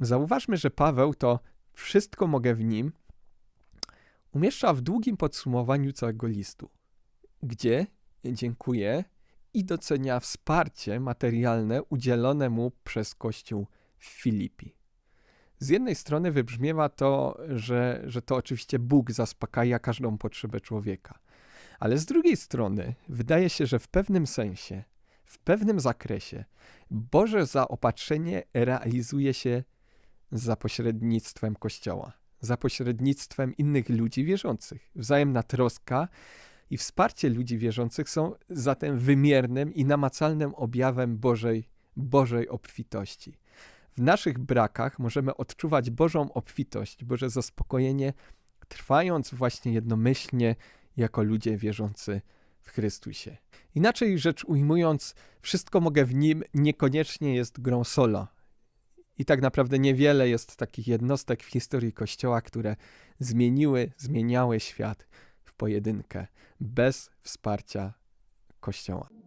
Zauważmy, że Paweł to wszystko mogę w nim umieszcza w długim podsumowaniu całego listu, gdzie dziękuję i docenia wsparcie materialne udzielone mu przez Kościół w Filipi. Z jednej strony wybrzmiewa to, że, że to oczywiście Bóg zaspokaja każdą potrzebę człowieka, ale z drugiej strony wydaje się, że w pewnym sensie, w pewnym zakresie Boże zaopatrzenie realizuje się za pośrednictwem Kościoła, za pośrednictwem innych ludzi wierzących. Wzajemna troska i wsparcie ludzi wierzących są zatem wymiernym i namacalnym objawem Bożej, Bożej obfitości. W naszych brakach możemy odczuwać Bożą obfitość, Boże zaspokojenie, trwając właśnie jednomyślnie jako ludzie wierzący w Chrystusie. Inaczej rzecz ujmując, wszystko mogę w Nim niekoniecznie jest grą solo. I tak naprawdę niewiele jest takich jednostek w historii Kościoła, które zmieniły, zmieniały świat w pojedynkę bez wsparcia Kościoła.